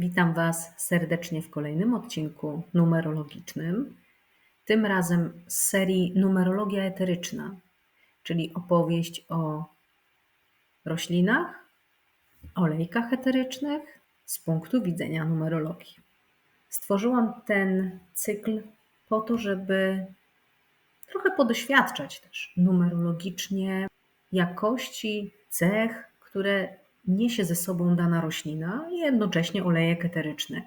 Witam Was serdecznie w kolejnym odcinku numerologicznym. Tym razem z serii Numerologia eteryczna, czyli opowieść o roślinach, olejkach eterycznych z punktu widzenia numerologii. Stworzyłam ten cykl po to, żeby trochę podoświadczać też numerologicznie jakości cech, które niesie ze sobą dana roślina i jednocześnie olejek eteryczny.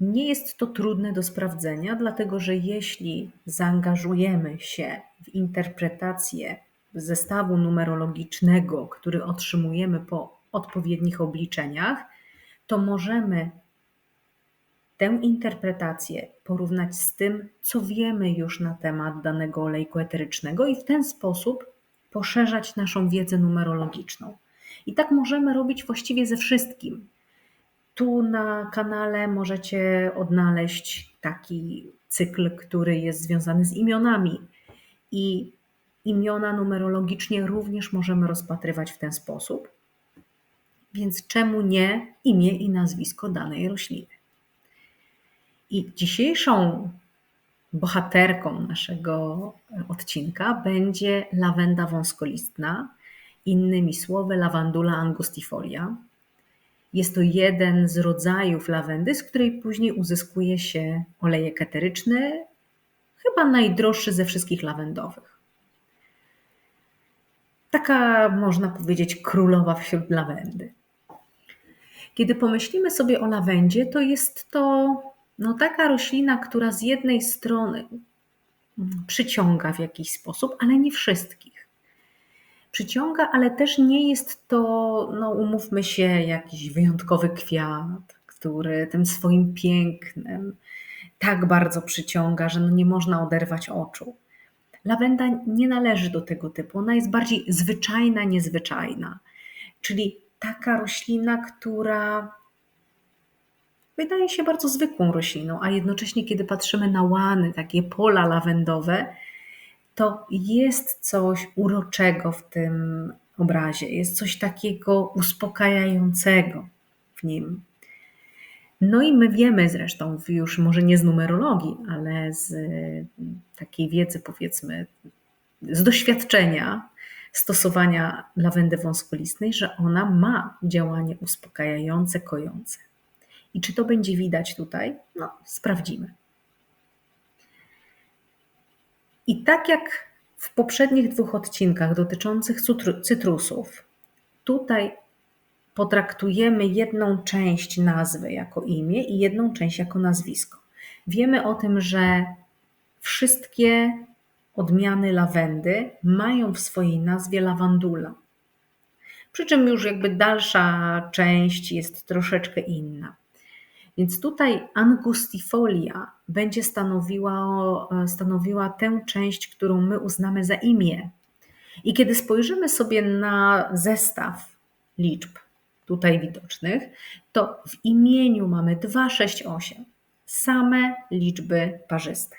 Nie jest to trudne do sprawdzenia, dlatego że jeśli zaangażujemy się w interpretację zestawu numerologicznego, który otrzymujemy po odpowiednich obliczeniach, to możemy tę interpretację porównać z tym, co wiemy już na temat danego olejku eterycznego i w ten sposób poszerzać naszą wiedzę numerologiczną. I tak możemy robić właściwie ze wszystkim. Tu na kanale możecie odnaleźć taki cykl, który jest związany z imionami. I imiona numerologicznie również możemy rozpatrywać w ten sposób. Więc czemu nie imię i nazwisko danej rośliny? I dzisiejszą bohaterką naszego odcinka będzie lawenda wąskolistna, innymi słowy lawandula angustifolia. Jest to jeden z rodzajów lawendy, z której później uzyskuje się olejek eteryczny, chyba najdroższy ze wszystkich lawendowych. Taka, można powiedzieć, królowa wśród lawendy. Kiedy pomyślimy sobie o lawendzie, to jest to no taka roślina, która z jednej strony przyciąga w jakiś sposób, ale nie wszystkich. Przyciąga, ale też nie jest to, no umówmy się, jakiś wyjątkowy kwiat, który tym swoim pięknem tak bardzo przyciąga, że no nie można oderwać oczu. Lawenda nie należy do tego typu, ona jest bardziej zwyczajna, niezwyczajna. Czyli taka roślina, która wydaje się bardzo zwykłą rośliną, a jednocześnie, kiedy patrzymy na łany, takie pola lawendowe, to jest coś uroczego w tym obrazie, jest coś takiego uspokajającego w nim. No i my wiemy zresztą, już może nie z numerologii, ale z takiej wiedzy, powiedzmy, z doświadczenia stosowania lawendy wąskolistnej, że ona ma działanie uspokajające, kojące. I czy to będzie widać tutaj? No, sprawdzimy. I tak jak w poprzednich dwóch odcinkach dotyczących cytrusów, tutaj potraktujemy jedną część nazwy jako imię i jedną część jako nazwisko. Wiemy o tym, że wszystkie odmiany lawendy mają w swojej nazwie lawandula. Przy czym już jakby dalsza część jest troszeczkę inna. Więc tutaj angustifolia będzie stanowiła, stanowiła tę część, którą my uznamy za imię. I kiedy spojrzymy sobie na zestaw liczb tutaj widocznych, to w imieniu mamy 2, 6, 8. Same liczby parzyste.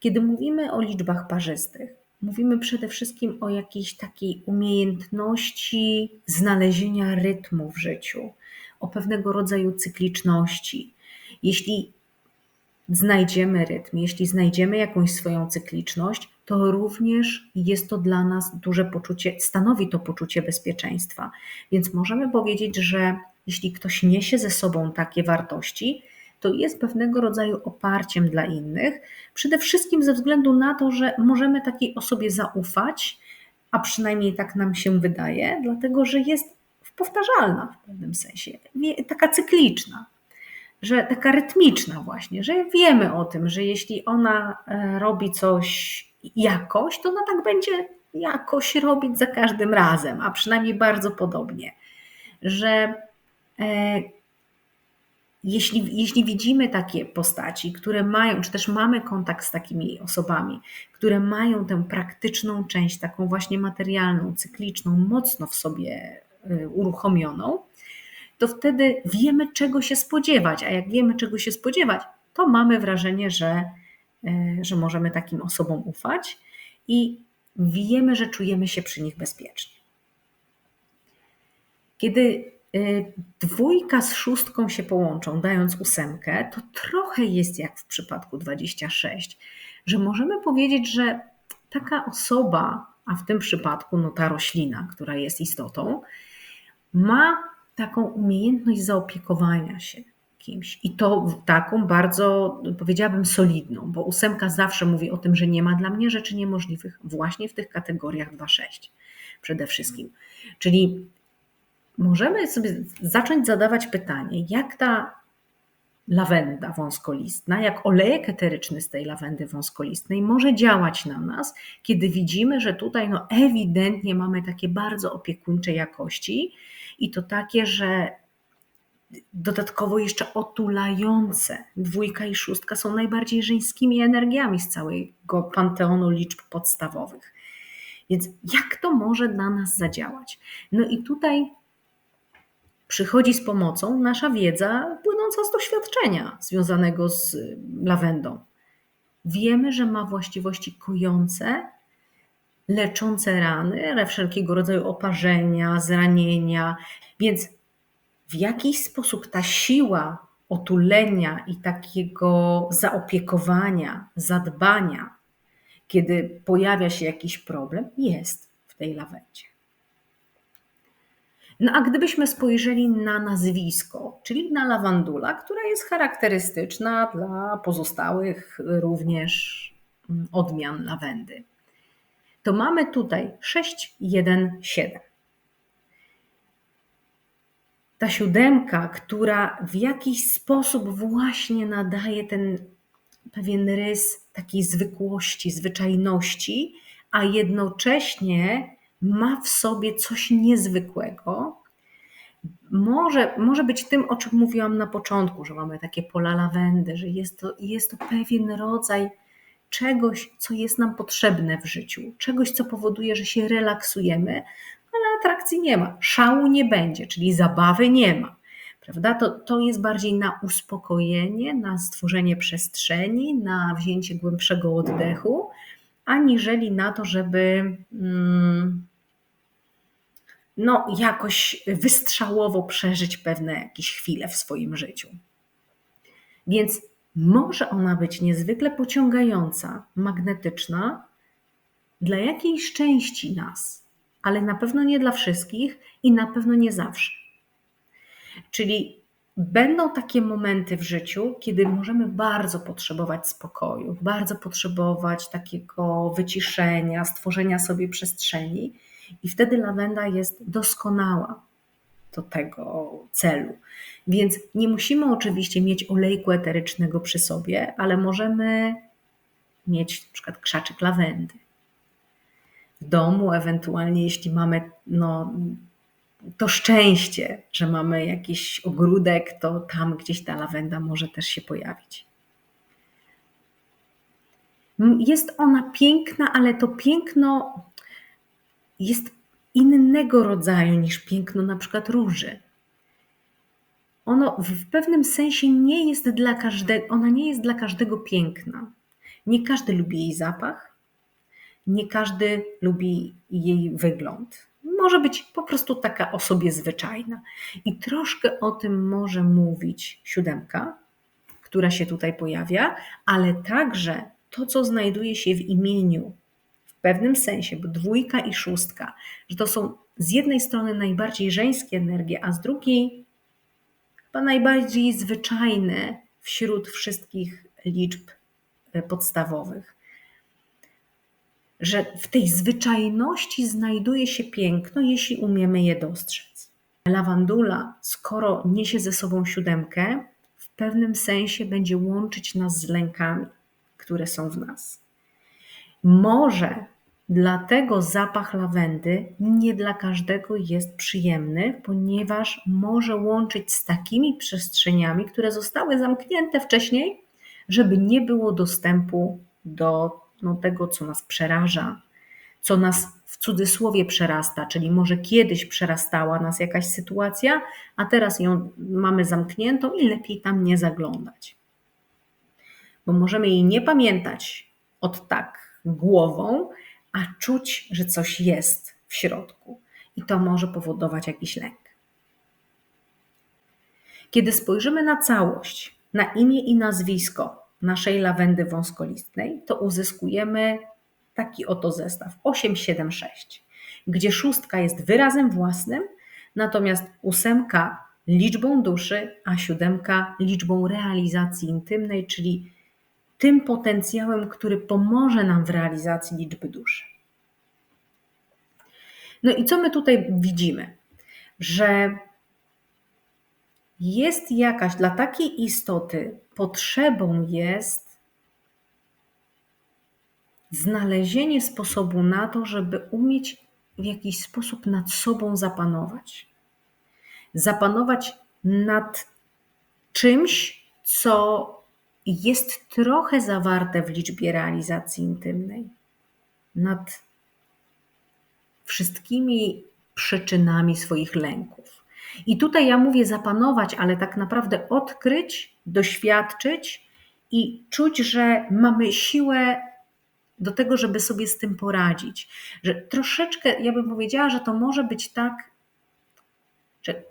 Kiedy mówimy o liczbach parzystych, mówimy przede wszystkim o jakiejś takiej umiejętności znalezienia rytmu w życiu, o pewnego rodzaju cykliczności. Jeśli znajdziemy rytm, jeśli znajdziemy jakąś swoją cykliczność, to również jest to dla nas duże poczucie, stanowi to poczucie bezpieczeństwa. Więc możemy powiedzieć, że jeśli ktoś niesie ze sobą takie wartości, to jest pewnego rodzaju oparciem dla innych, przede wszystkim ze względu na to, że możemy takiej osobie zaufać, a przynajmniej tak nam się wydaje, dlatego że jest powtarzalna w pewnym sensie, taka cykliczna, że taka rytmiczna właśnie, że wiemy o tym, że jeśli ona e, robi coś jakoś, to ona tak będzie jakoś robić za każdym razem, a przynajmniej bardzo podobnie. Że e, jeśli, jeśli widzimy takie postaci, które mają, czy też mamy kontakt z takimi osobami, które mają tę praktyczną część, taką właśnie materialną, cykliczną, mocno w sobie uruchomioną, to wtedy wiemy, czego się spodziewać. A jak wiemy, czego się spodziewać, to mamy wrażenie, że, y, że możemy takim osobom ufać i wiemy, że czujemy się przy nich bezpiecznie. Kiedy y, dwójka z szóstką się połączą, dając ósemkę, to trochę jest jak w przypadku 26, że możemy powiedzieć, że taka osoba, a w tym przypadku no, ta roślina, która jest istotą, ma taką umiejętność zaopiekowania się kimś. I to taką bardzo, powiedziałabym, solidną, bo ósemka zawsze mówi o tym, że nie ma dla mnie rzeczy niemożliwych właśnie w tych kategoriach 2-6 przede wszystkim. Czyli możemy sobie zacząć zadawać pytanie, jak ta lawenda wąskolistna, jak olejek eteryczny z tej lawendy wąskolistnej może działać na nas, kiedy widzimy, że tutaj no ewidentnie mamy takie bardzo opiekuńcze jakości i to takie, że dodatkowo jeszcze otulające. Dwójka i szóstka są najbardziej żeńskimi energiami z całego panteonu liczb podstawowych. Więc jak to może na nas zadziałać? No i tutaj przychodzi z pomocą nasza wiedza płynąca z doświadczenia związanego z lawendą. Wiemy, że ma właściwości kojące, leczące rany, wszelkiego rodzaju oparzenia, zranienia, więc w jakiś sposób ta siła otulenia i takiego zaopiekowania, zadbania, kiedy pojawia się jakiś problem, jest w tej lawendzie. No a gdybyśmy spojrzeli na nazwisko, czyli na lawandula, która jest charakterystyczna dla pozostałych również mm, odmian lawendy, to mamy tutaj 6, 1, 7 ta siódemka, która w jakiś sposób właśnie nadaje ten pewien rys takiej zwykłości, zwyczajności, a jednocześnie ma w sobie coś niezwykłego. Może, może być tym, o czym mówiłam na początku, że mamy takie pola lawendy, że jest to, jest to pewien rodzaj czegoś, co jest nam potrzebne w życiu, czegoś, co powoduje, że się relaksujemy, ale atrakcji nie ma, szału nie będzie, czyli zabawy nie ma. Prawda? To, to jest bardziej na uspokojenie, na stworzenie przestrzeni, na wzięcie głębszego oddechu, aniżeli na to, żeby mm, no, jakoś wystrzałowo przeżyć pewne jakieś chwile w swoim życiu. Więc może ona być niezwykle pociągająca, magnetyczna dla jakiejś części nas, ale na pewno nie dla wszystkich i na pewno nie zawsze. Czyli będą takie momenty w życiu, kiedy możemy bardzo potrzebować spokoju, bardzo potrzebować takiego wyciszenia, stworzenia sobie przestrzeni, i wtedy lawenda jest doskonała do tego celu. Więc nie musimy oczywiście mieć olejku eterycznego przy sobie, ale możemy mieć na przykład krzaczyk lawendy w domu, ewentualnie jeśli mamy no, to szczęście, że mamy jakiś ogródek, to tam gdzieś ta lawenda może też się pojawić. Jest ona piękna, ale to piękno jest innego rodzaju niż piękno na przykład róży. Ono w pewnym sensie nie jest dla każdego, ona nie jest dla każdego piękna. Nie każdy lubi jej zapach, nie każdy lubi jej wygląd. Może być po prostu taka o sobie zwyczajna. I troszkę o tym może mówić siódemka, która się tutaj pojawia, ale także to, co znajduje się w imieniu, w pewnym sensie, bo dwójka i szóstka, że to są z jednej strony najbardziej żeńskie energie, a z drugiej chyba najbardziej zwyczajne wśród wszystkich liczb e, podstawowych że w tej zwyczajności znajduje się piękno, jeśli umiemy je dostrzec. Lawandula, skoro niesie ze sobą siódemkę, w pewnym sensie będzie łączyć nas z lękami, które są w nas. Może dlatego zapach lawendy nie dla każdego jest przyjemny, ponieważ może łączyć z takimi przestrzeniami, które zostały zamknięte wcześniej, żeby nie było dostępu do no, tego, co nas przeraża, co nas w cudzysłowie przerasta, czyli może kiedyś przerastała nas jakaś sytuacja, a teraz ją mamy zamkniętą i lepiej tam nie zaglądać. Bo możemy jej nie pamiętać od tak głową, a czuć, że coś jest w środku i to może powodować jakiś lęk. Kiedy spojrzymy na całość, na imię i nazwisko naszej lawendy wąskolistnej, to uzyskujemy taki oto zestaw 876, gdzie szóstka jest wyrazem własnym, natomiast ósemka liczbą duszy, a siódemka liczbą realizacji intymnej, czyli tym potencjałem, który pomoże nam w realizacji liczby duszy. No i co my tutaj widzimy? Że jest jakaś, dla takiej istoty potrzebą jest znalezienie sposobu na to, żeby umieć w jakiś sposób nad sobą zapanować. Zapanować nad czymś, co jest trochę zawarte w liczbie realizacji intymnej. Nad wszystkimi przyczynami swoich lęków. I tutaj ja mówię zapanować, ale tak naprawdę odkryć, doświadczyć i czuć, że mamy siłę do tego, żeby sobie z tym poradzić. Że troszeczkę, ja bym powiedziała, że to może być tak, że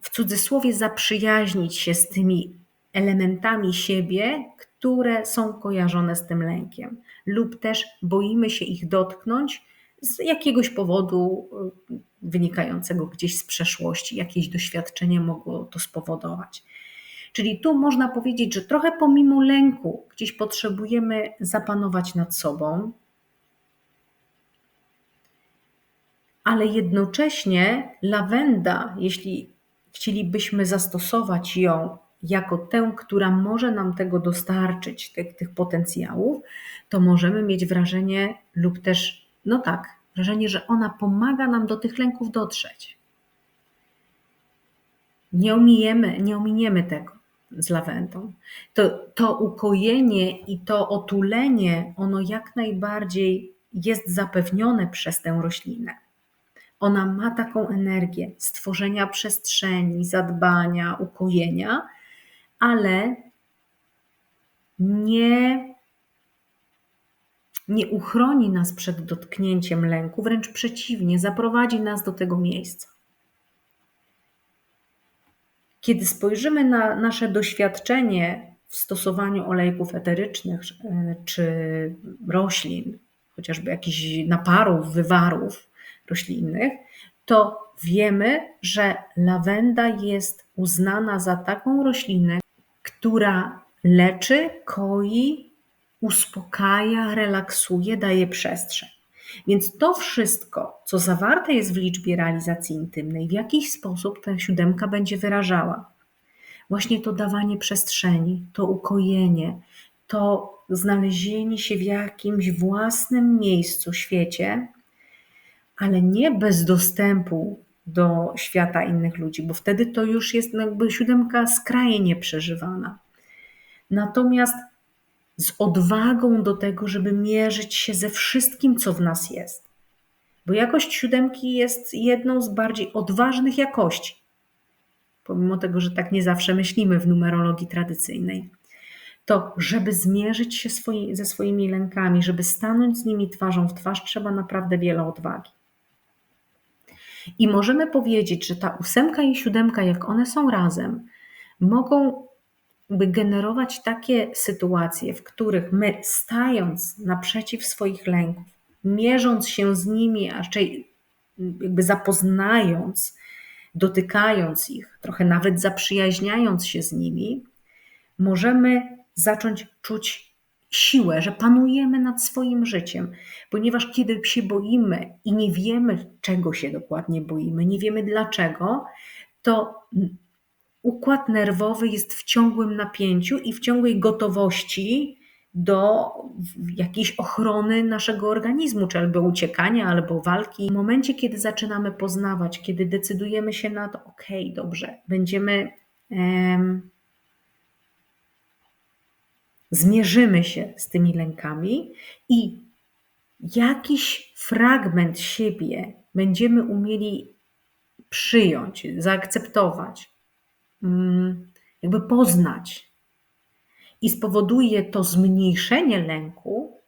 w cudzysłowie zaprzyjaźnić się z tymi elementami siebie, które są kojarzone z tym lękiem, lub też boimy się ich dotknąć z jakiegoś powodu y, wynikającego gdzieś z przeszłości, jakieś doświadczenie mogło to spowodować. Czyli tu można powiedzieć, że trochę pomimo lęku gdzieś potrzebujemy zapanować nad sobą, ale jednocześnie lawenda, jeśli chcielibyśmy zastosować ją jako tę, która może nam tego dostarczyć, tych, tych potencjałów, to możemy mieć wrażenie lub też, no tak, wrażenie, że ona pomaga nam do tych lęków dotrzeć. Nie ominiemy, nie ominiemy tego z lawendą. To, to ukojenie i to otulenie, ono jak najbardziej jest zapewnione przez tę roślinę. Ona ma taką energię stworzenia przestrzeni, zadbania, ukojenia, ale nie, nie uchroni nas przed dotknięciem lęku, wręcz przeciwnie, zaprowadzi nas do tego miejsca. Kiedy spojrzymy na nasze doświadczenie w stosowaniu olejków eterycznych e, czy roślin, chociażby jakichś naparów, wywarów roślinnych, to wiemy, że lawenda jest uznana za taką roślinę, która leczy, koi, uspokaja, relaksuje, daje przestrzeń. Więc to wszystko, co zawarte jest w liczbie realizacji intymnej, w jakiś sposób ta siódemka będzie wyrażała. Właśnie to dawanie przestrzeni, to ukojenie, to znalezienie się w jakimś własnym miejscu, świecie, ale nie bez dostępu do świata innych ludzi, bo wtedy to już jest jakby siódemka skrajnie przeżywana. Natomiast z odwagą do tego, żeby mierzyć się ze wszystkim, co w nas jest. Bo jakość siódemki jest jedną z bardziej odważnych jakości. Pomimo tego, że tak nie zawsze myślimy w numerologii tradycyjnej. To, żeby zmierzyć się swoi, ze swoimi lękami, żeby stanąć z nimi twarzą w twarz, trzeba naprawdę wiele odwagi. I możemy powiedzieć, że ta ósemka i siódemka, jak one są razem, mogą by generować takie sytuacje, w których my stając naprzeciw swoich lęków, mierząc się z nimi, a raczej jakby zapoznając, dotykając ich, trochę nawet zaprzyjaźniając się z nimi, możemy zacząć czuć siłę, że panujemy nad swoim życiem, ponieważ kiedy się boimy i nie wiemy, czego się dokładnie boimy, nie wiemy dlaczego, to układ nerwowy jest w ciągłym napięciu i w ciągłej gotowości do jakiejś ochrony naszego organizmu, czy albo uciekania, albo walki. W momencie, kiedy zaczynamy poznawać, kiedy decydujemy się na to, ok, dobrze, będziemy. Zmierzymy się z tymi lękami i jakiś fragment siebie będziemy umieli przyjąć, zaakceptować, Mm, jakby poznać i spowoduje to zmniejszenie lęku,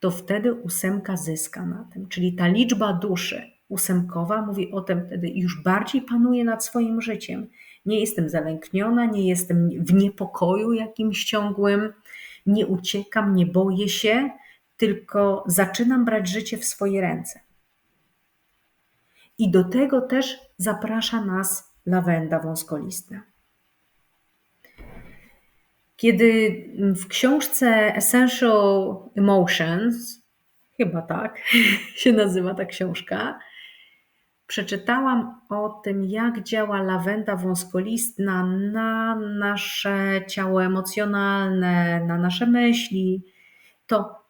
to wtedy ósemka zyska na tym. Czyli ta liczba duszy, ósemkowa mówi o tym wtedy, już bardziej panuję nad swoim życiem. Nie jestem zalękniona, nie jestem w niepokoju jakimś ciągłym, nie uciekam, nie boję się, tylko zaczynam brać życie w swoje ręce. I do tego też zaprasza nas lawenda wąskolistna. Kiedy w książce Essential Emotions, chyba tak się nazywa ta książka, przeczytałam o tym, jak działa lawenda wąskolistna na nasze ciało emocjonalne, na nasze myśli, to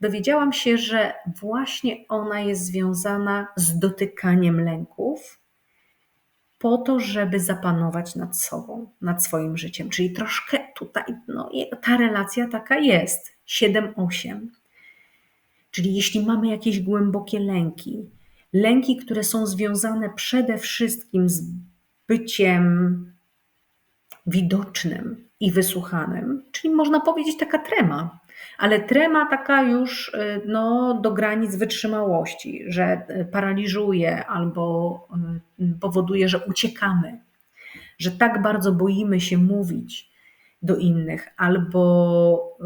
dowiedziałam się, że właśnie ona jest związana z dotykaniem lęków po to, żeby zapanować nad sobą, nad swoim życiem. Czyli troszkę tutaj no, ta relacja taka jest 7-8. Czyli jeśli mamy jakieś głębokie lęki, lęki, które są związane przede wszystkim z byciem widocznym i wysłuchanym, czyli można powiedzieć taka trema, ale trema taka już y, no, do granic wytrzymałości, że y, paraliżuje albo y, powoduje, że uciekamy, że tak bardzo boimy się mówić do innych albo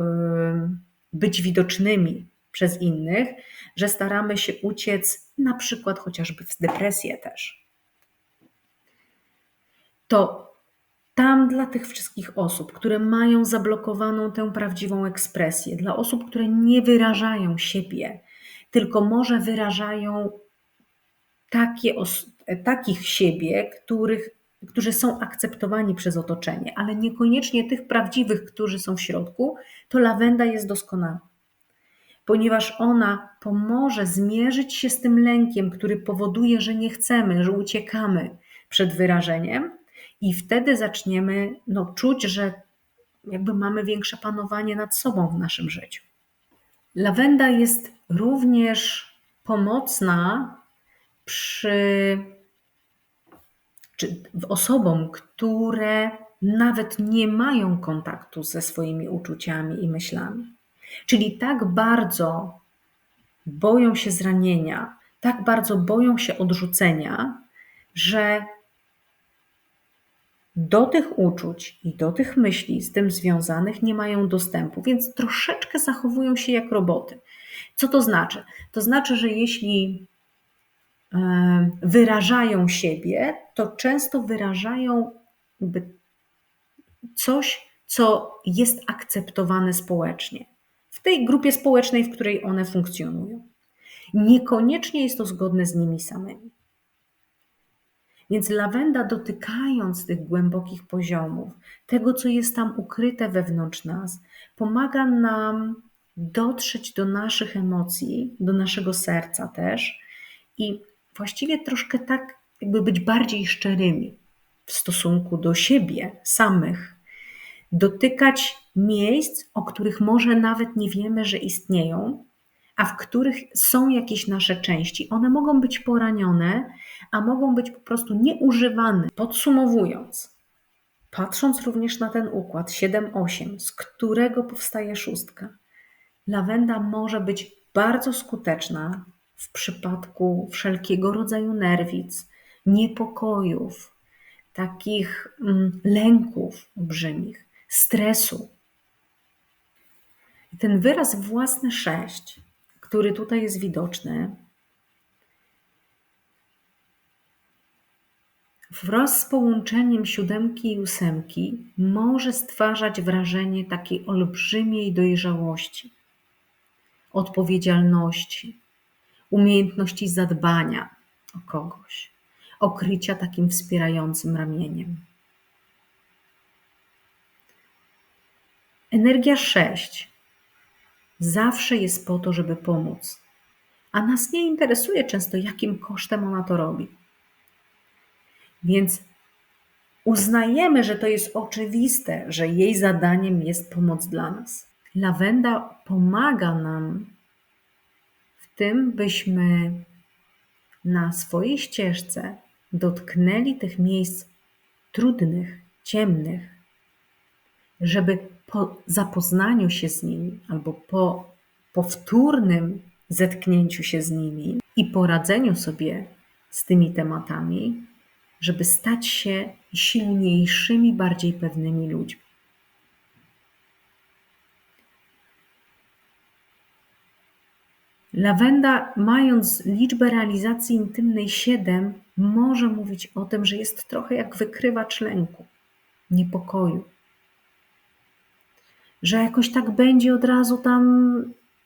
być widocznymi przez innych, że staramy się uciec na przykład chociażby w depresję też. To tam dla tych wszystkich osób, które mają zablokowaną tę prawdziwą ekspresję, dla osób, które nie wyrażają siebie, tylko może wyrażają takie takich siebie, których, którzy są akceptowani przez otoczenie, ale niekoniecznie tych prawdziwych, którzy są w środku, to lawenda jest doskonała. Ponieważ ona pomoże zmierzyć się z tym lękiem, który powoduje, że nie chcemy, że uciekamy przed wyrażeniem, i wtedy zaczniemy no, czuć, że jakby mamy większe panowanie nad sobą w naszym życiu. Lawenda jest również pomocna przy czy osobom, które nawet nie mają kontaktu ze swoimi uczuciami i myślami. Czyli tak bardzo boją się zranienia, tak bardzo boją się odrzucenia, że do tych uczuć i do tych myśli z tym związanych nie mają dostępu, więc troszeczkę zachowują się jak roboty. Co to znaczy? To znaczy, że jeśli e, wyrażają siebie, to często wyrażają coś, co jest akceptowane społecznie, tej grupie społecznej, w której one funkcjonują. Niekoniecznie jest to zgodne z nimi samymi. Więc lawenda, dotykając tych głębokich poziomów, tego, co jest tam ukryte wewnątrz nas, pomaga nam dotrzeć do naszych emocji, do naszego serca też i właściwie troszkę tak, jakby być bardziej szczerymi w stosunku do siebie samych. Dotykać miejsc, o których może nawet nie wiemy, że istnieją, a w których są jakieś nasze części. One mogą być poranione, a mogą być po prostu nieużywane. Podsumowując, patrząc również na ten układ 7-8, z którego powstaje szóstka, lawenda może być bardzo skuteczna w przypadku wszelkiego rodzaju nerwic, niepokojów, takich mm, lęków olbrzymich, stresu. Ten wyraz własny sześć który tutaj jest widoczny, wraz z połączeniem siódemki i ósemki może stwarzać wrażenie takiej olbrzymiej dojrzałości, odpowiedzialności, umiejętności zadbania o kogoś, okrycia takim wspierającym ramieniem. Energia 6 zawsze jest po to, żeby pomóc. A nas nie interesuje często, jakim kosztem ona to robi. Więc uznajemy, że to jest oczywiste, że jej zadaniem jest pomoc dla nas. Lawenda pomaga nam w tym, byśmy na swojej ścieżce dotknęli tych miejsc trudnych, ciemnych, żeby po zapoznaniu się z nimi albo po powtórnym zetknięciu się z nimi i poradzeniu sobie z tymi tematami, żeby stać się silniejszymi, bardziej pewnymi ludźmi. Lawenda, mając liczbę realizacji intymnej 7, może mówić o tym, że jest trochę jak wykrywacz lęku, niepokoju. Że jakoś tak będzie od razu tam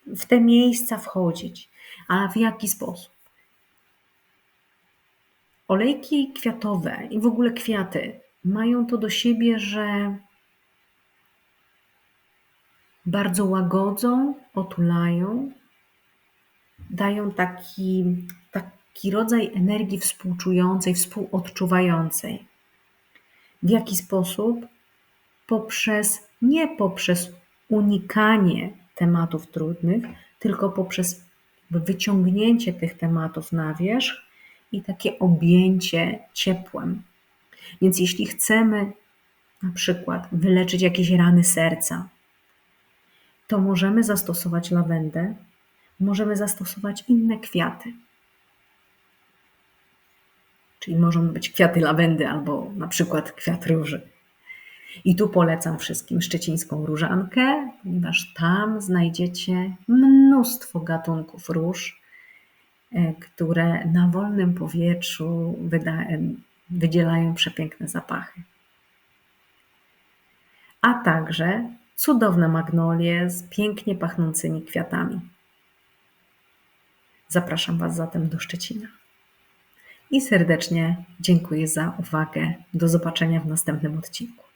w te miejsca wchodzić. A w jaki sposób? Olejki kwiatowe i w ogóle kwiaty mają to do siebie, że bardzo łagodzą, otulają, dają taki, taki rodzaj energii współczującej, współodczuwającej. W jaki sposób? Poprzez, nie poprzez unikanie tematów trudnych, tylko poprzez wyciągnięcie tych tematów na wierzch i takie objęcie ciepłem. Więc jeśli chcemy na przykład wyleczyć jakieś rany serca, to możemy zastosować lawendę, możemy zastosować inne kwiaty. Czyli możemy być kwiaty lawendy albo na przykład kwiat róży. I tu polecam wszystkim szczecińską różankę, ponieważ tam znajdziecie mnóstwo gatunków róż, e, które na wolnym powietrzu wydzielają przepiękne zapachy. A także cudowne magnolie z pięknie pachnącymi kwiatami. Zapraszam Was zatem do Szczecina. I serdecznie dziękuję za uwagę. Do zobaczenia w następnym odcinku.